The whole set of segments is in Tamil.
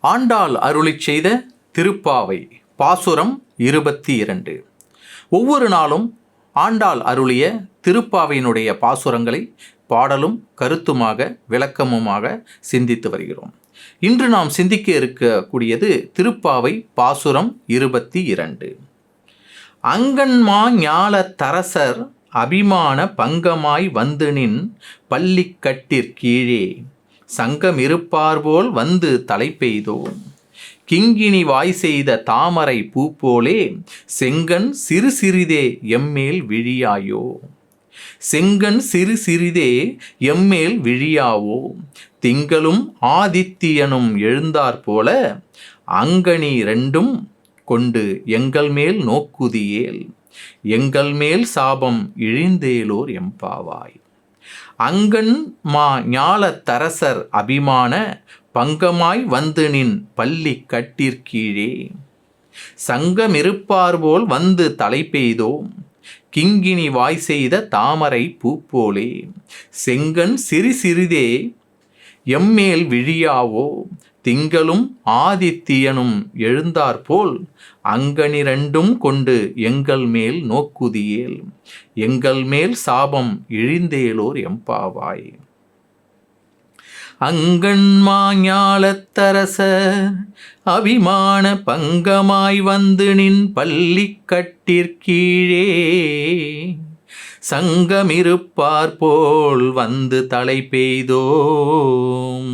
ஆண்டாள் அருளிச் செய்த திருப்பாவை பாசுரம் இருபத்தி இரண்டு ஒவ்வொரு நாளும் ஆண்டாள் அருளிய திருப்பாவையினுடைய பாசுரங்களை பாடலும் கருத்துமாக விளக்கமுமாக சிந்தித்து வருகிறோம். இன்று நாம் சிந்திக்க இருக்கக்கூடியது திருப்பாவை பாசுரம் இருபத்தி இரண்டு அங்கன்மா ஞால தரசர் அபிமான பங்கமாய் வந்து நின் பள்ளிக்கட்டிற்கீழே சங்கம் இருப்பார்போல் வந்து தலை பெய்தோம் கிங்கினி வாய் செய்த தாமரை பூ போலே செங்கன் சிறு சிறிதே எம்மேல் விழியாயோ. செங்கன் சிறு சிறிதே எம்மேல் விழியாவோ. திங்களும் ஆதித்தியனும் எழுந்தாற் போல அங்கனி ரெண்டும் கொண்டு எங்கள் மேல் நோக்குதியேல். எங்கள் மேல் சாபம் இழிந்தேலோர் எம்பாவாய் அங்கன் மா ஞாலத்தரசர் அபிமான பங்கமாய் வந்து நின் பள்ளி கட்டிற்கீழே சங்கமிருப்பார்போல் வந்து தலை பெய்தோம் கிங்கினி வாய் செய்த தாமரை பூப்போலே? செங்கன் சிறு சிறிதே எம்மேல் விழியாவோ? திங்களும் ஆதித்தியனும் எழுந்தாற்போல் அங்கனிரண்டும் கொண்டு எங்கள் மேல் நோக்குதியேல். எங்கள் மேல் சாபம் இழிந்தேலோர் எம்பாவாய். அங்கண்மாஞாலத்தரசர் அபிமான பங்கமாய் வந்து நின் பள்ளிக்கட்டிற்கீழே சங்கமிருப்பார் போல் வந்து தலை பெய்தோம்.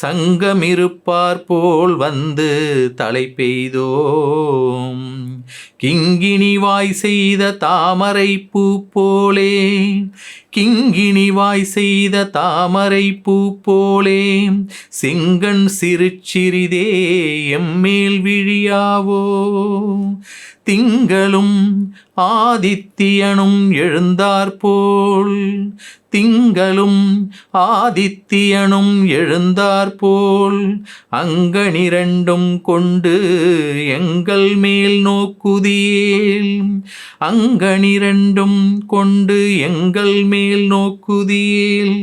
சங்கமிருப்பார் போல் வந்து தலை பெய்தோம். கிங்கிணிவாய் செய்த தாமரை பூ போலே கிங்கிணிவாய் செய்த தாமரை பூ போலே. செங்கன் சிறுச்சிறிதே எம்மேல் விழியாவோ. திங்களும் ஆதித்தியனும் எழுந்தாற்போல் திங்களும் ஆதித்தியனும் எழுந்தாற்போல் அங்கனிரண்டும் கொண்டு எங்கள் மேல் நோக்குதி நோக்குதியேல் அங்கனிரண்டும் கொண்டு எங்கள் மேல் நோக்குதியேல்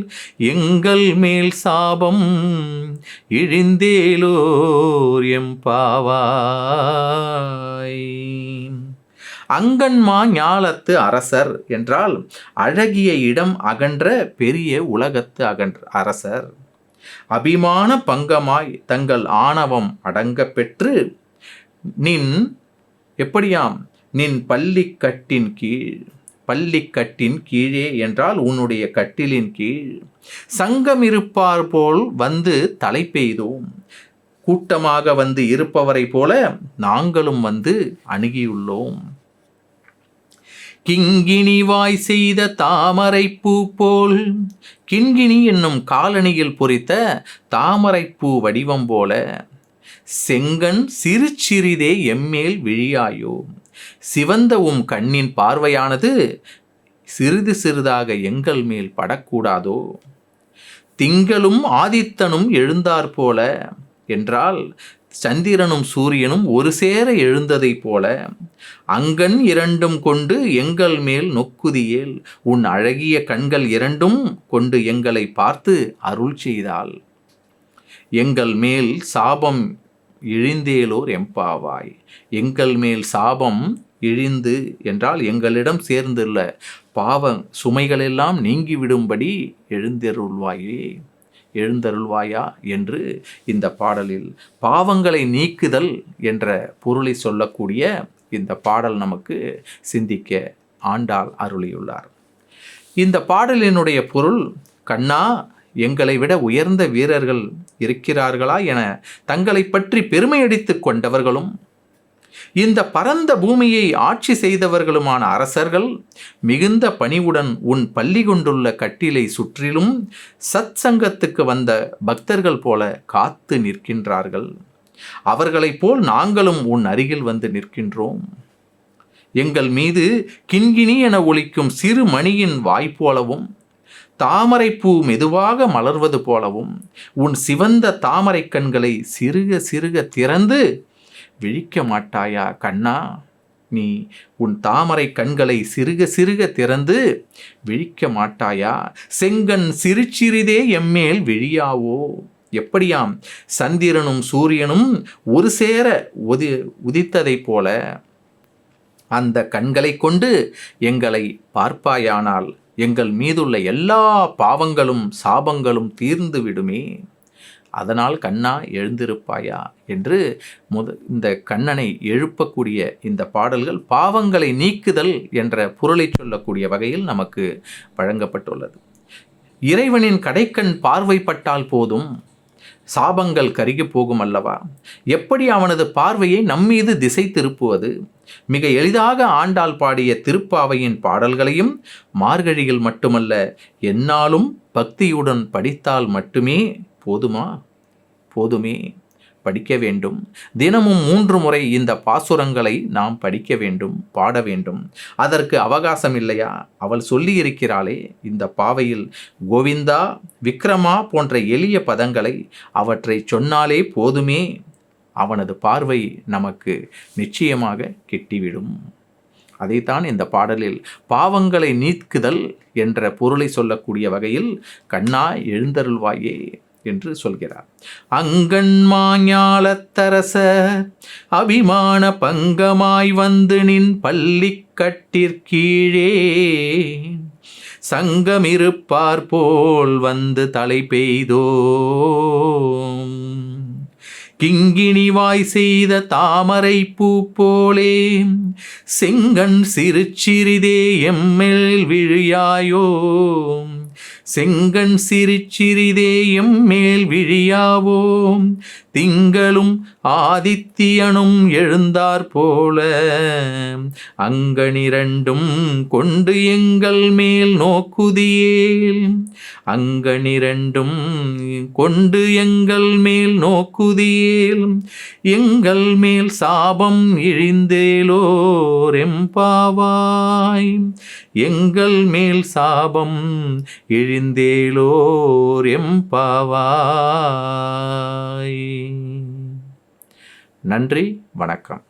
எங்கள் மேல் சாபம் இழிந்தேலோர் எம்பாவாய் அங்கன்மா ஞாலத்து அரசர் என்றால் அழகிய இடம் அகன்ற பெரிய உலகத்து அகன்ற அரசர். அபிமான பங்கமாய் தங்கள் ஆணவம் அடங்க பெற்று நின் எப்படியாம்? நின் பள்ளிக்கட்டின் கீழ் பள்ளிக்கட்டின் கீழே என்றால் உன்னுடைய கட்டிலின் கீழ். சங்கம் இருப்பார் போல் வந்து தலை பெய்தோம். கூட்டமாக வந்து இருப்பவரை போல நாங்களும் வந்து அணுகியுள்ளோம். கிங்கினி வாய் செய்த தாமரை பூ போல் கிண்கிணி என்னும் காலணியில் பொறித்த தாமரைப்பூ வடிவம் போல செங்கன் சிறு சிறிதே எம்மேல் விழியாயோ? சிவந்த உம் கண்ணின் பார்வையானது சிறிது சிறிதாக எங்கள் மேல் படக்கூடாதோ? திங்களும் ஆதித்தனும் எழுந்தாற்போல என்றால் சந்திரனும் சூரியனும் ஒரு சேர எழுந்ததைப் போல அங்கன் இரண்டும் கொண்டு எங்கள் மேல் நொக்குதியேல் உன் அழகிய கண்கள் இரண்டும் கொண்டு எங்களை பார்த்து அருள் செய்தாள். எங்கள் மேல் சாபம் இழிந்தேலோர் எம்பாவாய். எங்கள் மேல் சாபம் இழிந்து என்றால் எங்களிடம் சேர்ந்துள்ள பாவ சுமைகளெல்லாம் நீங்கிவிடும்படி எழுந்தருள்வாயே. எழுந்தருள்வாயா என்று இந்த பாடலில் பாவங்களை நீக்குதல் என்ற பொருளை சொல்லக்கூடிய இந்த பாடல் நமக்கு சிந்திக்க ஆண்டாள் அருளியுள்ளார். இந்த பாடலினுடைய பொருள் கண்ணா எங்களை விட உயர்ந்த வீரர்கள் இருக்கிறார்களா என தங்களை பற்றி பெருமையடித்து கொண்டவர்களும் இந்த பரந்த பூமியை ஆட்சி செய்தவர்களுமான அரசர்கள் மிகுந்த பணிவுடன் உன் பள்ளி கொண்டுள்ள கட்டிலை சுற்றிலும் சத் சங்கத்துக்கு வந்த பக்தர்கள் போல காத்து நிற்கின்றார்கள். அவர்களைப் போல் நாங்களும் உன் அருகில் வந்து நிற்கின்றோம். எங்கள் மீது கிண்கிணி என ஒழிக்கும் சிறு மணியின் வாய்ப்போலவும் தாமரைப்பூ மெதுவாக மலர்வது போலவும் உன் சிவந்த தாமரை கண்களை சிறுக சிறுக திறந்து விழிக்க மாட்டாயா கண்ணா? நீ உன் தாமரை கண்களை சிறுக சிறுக திறந்து விழிக்க மாட்டாயா? செங்கன் சிறு சிறிதே எம்மேல் விழியாவோ? எப்படியாம் சந்திரனும் சூரியனும் ஒரு சேர உதி உதித்ததைப் போல அந்த கண்களை கொண்டு எங்களை பார்ப்பாயானால் எங்கள் மீதுள்ள எல்லா பாவங்களும் சாபங்களும் தீர்ந்து விடுமே. அதனால் கண்ணா எழுந்திருப்பாயா? என்று முத இந்த கண்ணனை எழுப்பக்கூடிய இந்த பாடல்கள் பாவங்களை நீக்குதல் என்ற பொருளை சொல்லக்கூடிய வகையில் நமக்கு வழங்கப்பட்டுள்ளது. இறைவனின் கடைக்கண் பார்வைப்பட்டால் போதும். சாபங்கள் கருகி போகும் அல்லவா? எப்படி அவனது பார்வையை நம்மீது திசை திருப்புவது? மிக எளிதாக ஆண்டாள் பாடிய திருப்பாவையின் பாடல்களையும் மார்கழியில் மட்டுமல்ல என்னாலும் பக்தியுடன் படித்தால் மட்டுமே போதுமா? போதுமே. படிக்க வேண்டும். தினமும் மூன்று முறை இந்த பாசுரங்களை நாம் படிக்க வேண்டும் பாட வேண்டும். அதற்கு அவகாசம் இல்லையா அவள் சொல்லியிருக்கிறாளே இந்த பாவையில் கோவிந்தா விக்ரமா போன்ற எளிய பதங்களை அவற்றை சொன்னாலே போதுமே. அவனது பார்வை நமக்கு நிச்சயமாக கிட்டிவிடும். அதைத்தான் இந்த பாடலில் பாவங்களை நீக்குதல் என்ற பொருளை சொல்லக்கூடிய வகையில் கண்ணா எழுந்தருள்வாயே. என்று சொல்கிறார். அங்கண்மாஞாலத்தரச அபிமான பங்கமாய் வந்து நின் பள்ளிக்கட்டிற்கீழே சங்கமிருப்பார் போல் வந்து தலை பெய்தோ. கிங்கிணிவாய் செய்த தாமரை பூ போலே செங்கண் சிறு சிறிதே எம்மெல் விழியாயோ. செங்கண் சிறிச்சிறிதேயும் மேல் விழியாவோம். திங்களும் ஆதித்தியனும் எழுந்தார் போல. அங்கனிரண்டும் கொண்டு எங்கள் மேல் நோக்குதியேல். அங்கனிரண்டும் கொண்டு எங்கள் மேல் நோக்குதியேல். எங்கள் மேல் சாபம் இழிந்தேலோர் எம்பாவாய் எங்கள் மேல் சாபம் இழிந்தேலோர் எம்பாவாய் நன்றி வணக்கம்.